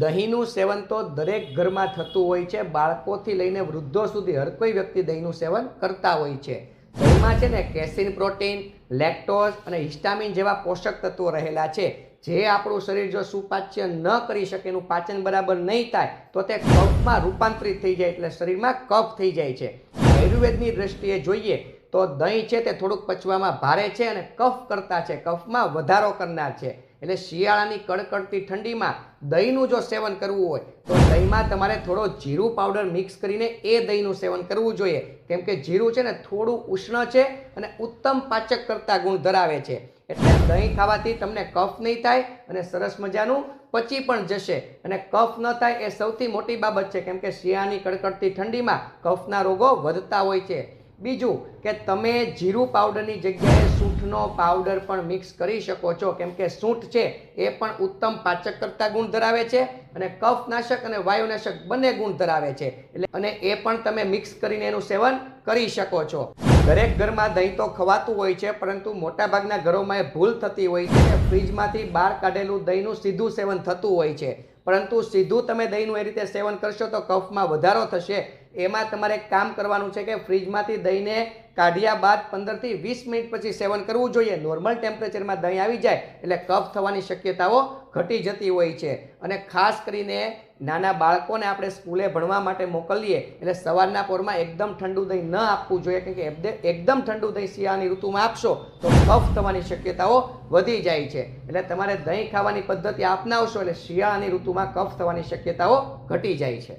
દહીંનું સેવન તો દરેક ઘરમાં થતું હોય છે. બાળકોથી લઈને વૃદ્ધો સુધી હર કોઈ વ્યક્તિ દહીંનું સેવન કરતા હોય છે. દહીંમાં છે ને કેસિન પ્રોટીન, લેક્ટોઝ અને હિસ્ટામિન જેવા પોષક તત્વો રહેલા છે. જે આપણું શરીર જો સુપાચ્ય ન કરી શકે એનું પાચન બરાબર નહીં થાય, તો તે કફમાં રૂપાંતરિત થઈ જાય એટલે શરીરમાં કફ થઈ જાય છે. આયુર્વેદની દ્રષ્ટિએ જોઈએ તો દહીં છે તે થોડુંક પચવામાં ભારે છે અને કફ કરતા છે. કફમાં વધારો કરનાર છે. એટલે શિયાળાની કડકડતી ઠંડીમાં દહીંનું જો સેવન કરવું હોય, તો દહીંમાં તમારે થોડો જીરું પાવડર મિક્સ કરીને એ દહીંનું સેવન કરવું જોઈએ. કેમ કે જીરું છે ને થોડું ઉષ્ણ છે અને ઉત્તમ પાચક કરતા ગુણ ધરાવે છે. એટલે દહીં ખાવાથી તમને કફ નહીં થાય અને સરસ મજાનું પચી પણ જશે. અને કફ ન થાય એ સૌથી મોટી બાબત છે. કેમ કે શિયાળાની કડકડતી ઠંડીમાં કફના રોગો વધતા હોય છે. બીજું કે તમે જીરું પાવડરની જગ્યાએ સૂંઠનો પાવડર પણ મિક્સ કરી શકો છો. કેમ કે સૂંઠ છે એ પણ ઉત્તમ પાચક કરતા ગુણ ધરાવે છે અને કફનાશક અને વાયુનાશક બંને ગુણ ધરાવે છે. એટલે અને એ પણ તમે મિક્સ કરીને એનું સેવન કરી શકો છો. દરેક ઘરમાં દહીં તો ખવાતું હોય છે, પરંતુ મોટાભાગના ઘરોમાં એ ભૂલ થતી હોય છે કે ફ્રીજમાંથી બહાર કાઢેલું દહીંનું સીધું સેવન થતું હોય છે. પરંતુ સીધું તમે દહીંનું એ રીતે સેવન કરશો તો કફમાં વધારો થશે એમાં તમારે એક કામ કરવાનું છે કે ફ્રીજમાંથી દહીંને કાઢ્યા બાદ પંદરથી વીસ મિનિટ પછી સેવન કરવું જોઈએ. નોર્મલ ટેમ્પરેચરમાં દહીં આવી જાય એટલે કફ થવાની શક્યતાઓ ઘટી જતી હોય છે. અને ખાસ કરીને નાના બાળકોને આપણે સ્કૂલે ભણવા માટે મોકલીએ એટલે સવારના પોરમાં એકદમ ઠંડુ દહીં ન આપવું જોઈએ. કેમ કે એકદમ ઠંડુ દહીં શિયાળાની ઋતુમાં આપશો તો કફ થવાની શક્યતાઓ વધી જાય છે. એટલે તમારે દહીં ખાવાની પદ્ધતિ અપનાવશો એટલે શિયાળાની ઋતુમાં કફ થવાની શક્યતાઓ ઘટી જાય છે.